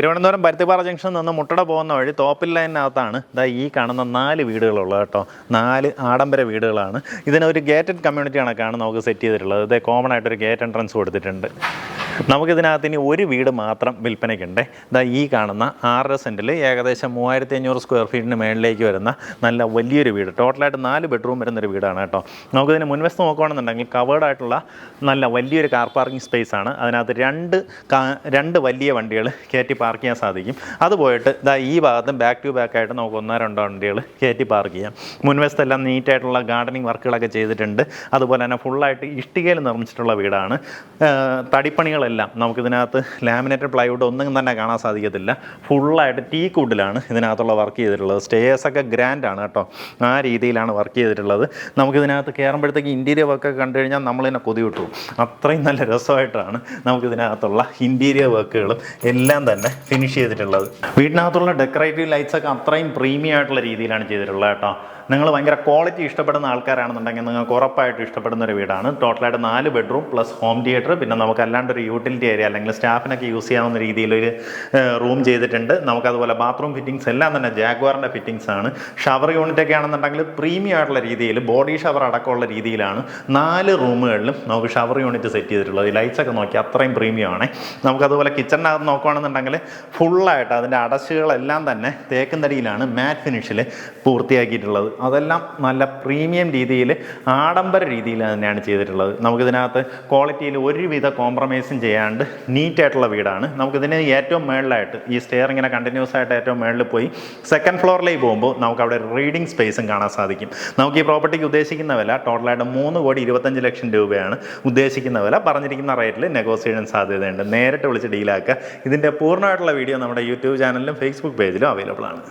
തിരുവനന്തപുരം പരുത്തിപ്പാറ ജംഗ്ഷനിൽ നിന്ന് മുട്ടട പോകുന്ന വഴി തോപ്പിൽ ലൈനകത്താണ് ഇതാ ഈ കാണുന്ന നാല് വീടുകളുള്ളത് കേട്ടോ. നാല് ആഡംബര വീടുകളാണ്. ഇതിനൊരു ഗേറ്റഡ് കമ്മ്യൂണിറ്റിയാണ് കാണുന്നത് നമുക്ക് സെറ്റ് ചെയ്തിട്ടുള്ളത്. ഇത് കോമൺ ആയിട്ടൊരു ഗേറ്റ് എൻട്രൻസ് കൊടുത്തിട്ടുണ്ട്. നമുക്കിതിനകത്ത് ഇനി ഒരു വീട് മാത്രം വിൽപ്പനയ്ക്കുണ്ട്. ഇതാ ഈ കാണുന്ന ആറര സെന്റിൽ ഏകദേശം മൂവായിരത്തി അഞ്ഞൂറ് സ്ക്വയർ ഫീറ്റിന് മേളിലേക്ക് വരുന്ന നല്ല വലിയൊരു വീട്. ടോട്ടലായിട്ട് നാല് ബെഡ്റൂം വരുന്നൊരു വീടാണ് കേട്ടോ. നമുക്കിതിന് മുൻവശത്ത് നോക്കുകയാണെന്നുണ്ടെങ്കിൽ കവേർഡ് ആയിട്ടുള്ള നല്ല വലിയൊരു കാർ പാർക്കിംഗ് സ്പേസ് ആണ്. അതിനകത്ത് രണ്ട് രണ്ട് വലിയ വണ്ടികൾ കയറ്റി പാർക്ക് ചെയ്യാൻ സാധിക്കും. അത് പോയിട്ട് ഇതാ ഈ ഭാഗത്തും ബാക്ക് ടു ബാക്ക് ആയിട്ട് നമുക്ക് ഒന്നോ രണ്ടോ വണ്ടികൾ കയറ്റി പാർക്ക് ചെയ്യാം. മുൻവശത്തെല്ലാം നീറ്റായിട്ടുള്ള ഗാർഡനിങ് വർക്കുകളൊക്കെ ചെയ്തിട്ടുണ്ട്. അതുപോലെ തന്നെ ഫുള്ളായിട്ട് ഇഷ്ടികയിൽ നിർമ്മിച്ചിട്ടുള്ള വീടാണ്. ഏഹ് തടിപ്പണികളെല്ലാം നമുക്കിതിനകത്ത് ലാമിനേറ്റഡ് പ്ലൈവുഡ് ഒന്നും തന്നെ കാണാൻ സാധിക്കത്തില്ല. ഫുള്ളായിട്ട് ടീ കൂട്ടിലാണ് ഇതിനകത്തുള്ള വർക്ക് ചെയ്തിട്ടുള്ളത്. സ്റ്റേഴ്സ് ഒക്കെ ഗ്രാൻഡ് ആണ് കേട്ടോ. ആ രീതിയിലാണ് വർക്ക് ചെയ്തിട്ടുള്ളത്. നമുക്കിതിനകത്ത് കയറുമ്പോഴത്തേക്ക് ഇന്റീരിയർ വർക്കൊക്കെ കണ്ടു കഴിഞ്ഞാൽ നമ്മളിതിനെ കൊതി വിട്ടു അത്രയും നല്ല രസമായിട്ടാണ് നമുക്കിതിനകത്തുള്ള ഇന്റീരിയർ വർക്കുകളും എല്ലാം തന്നെ ഫിനിഷ് ചെയ്തിട്ടുള്ളത്. വീടിനകത്തുള്ള ഡെക്കറേറ്റീവ് ലൈറ്റ്സ് ഒക്കെ അത്രയും പ്രീമിയം ആയിട്ടുള്ള രീതിയിലാണ് ചെയ്തിട്ടുള്ളത് കേട്ടോ. നിങ്ങൾ ഭയങ്കര ക്വാളിറ്റി ഇഷ്ടപ്പെടുന്ന ആൾക്കാരാണെന്നുണ്ടെങ്കിൽ നിങ്ങൾക്ക് ഉറപ്പായിട്ടും ഇഷ്ടപ്പെടുന്ന ഒരു വീടാണ്. ടോട്ടലായിട്ട് നാല് ബെഡ്റൂം പ്ലസ് ഹോം തിയേറ്റർ പിന്നെ നമുക്ക് അല്ലാണ്ട് ഒരു യൂട്ടിലിറ്റി ഏരിയ അല്ലെങ്കിൽ സ്റ്റാഫിനൊക്കെ യൂസ് ചെയ്യാവുന്ന രീതിയിലൊരു റൂം ചെയ്തിട്ടുണ്ട്. നമുക്കതുപോലെ ബാത്റൂം ഫിറ്റിങ്സ് എല്ലാം തന്നെ ജാഗ്വാറിന്റെ ഫിറ്റിങ്സ് ആണ്. ഷവർ യൂണിറ്റ് ഒക്കെ ആണെന്നുണ്ടെങ്കിൽ പ്രീമിയം ആയിട്ടുള്ള രീതിയിൽ ബോഡി ഷവർ അടക്കമുള്ള രീതിയിലാണ് നാല് റൂമുകളിലും നമുക്ക് ഷവർ യൂണിറ്റ് സെറ്റ് ചെയ്തിട്ടുള്ളത്. ലൈറ്റ്സ് ഒക്കെ നോക്കി അത്രയും പ്രീമിയം ആണ്. നമുക്കതുപോലെ കിച്ചണിനകത്ത് നോക്കുകയാണെന്നുണ്ടെങ്കിൽ ഫുള്ളായിട്ട് അതിന്റെ അടച്ചുകളെല്ലാം തന്നെ തേക്കും തടിയിലാണ് മാറ്റ് ഫിനിഷിൽ പൂർത്തിയാക്കിയിട്ടുള്ളത്. അതെല്ലാം നല്ല പ്രീമിയം രീതിയിൽ ആഡംബര രീതിയിൽ തന്നെയാണ് ചെയ്തിട്ടുള്ളത്. നമുക്കിതിനകത്ത് ക്വാളിറ്റിയിൽ ഒരുവിധ കോംപ്രമൈസും ചെയ്യാണ്ട് നീറ്റായിട്ടുള്ള വീടാണ്. നമുക്കിതിന് ഏറ്റവും മേളിലായിട്ട് ഈ സ്റ്റെയർ ഇങ്ങനെ കണ്ടിന്യൂസ് ആയിട്ട് ഏറ്റവും മേളിൽ പോയി സെക്കൻഡ് ഫ്ലോറിലേക്ക് പോകുമ്പോൾ നമുക്ക് അവിടെ റീഡിംഗ് സ്പേസും കാണാൻ സാധിക്കും. നമുക്ക് ഈ പ്രോപ്പർട്ടിക്ക് ഉദ്ദേശിക്കുന്ന വില ടോട്ടലായിട്ട് മൂന്ന് കോടി ഇരുപത്തഞ്ച് ലക്ഷം രൂപയാണ് ഉദ്ദേശിക്കുന്ന വില. പറഞ്ഞിരിക്കുന്ന റേറ്റിൽ നെഗോസിയേഷൻ സാധ്യതയുണ്ട്. നേരിട്ട് വിളിച്ച് ഡീലാക്കുക ഇതിന്റെ പൂർണമായിട്ടുള്ള വീഡിയോ നമ്മുടെ യൂട്യൂബ് ചാനലിലും ഫേസ്ബുക്ക് പേജിലും അവൈലബിൾ ആണ്.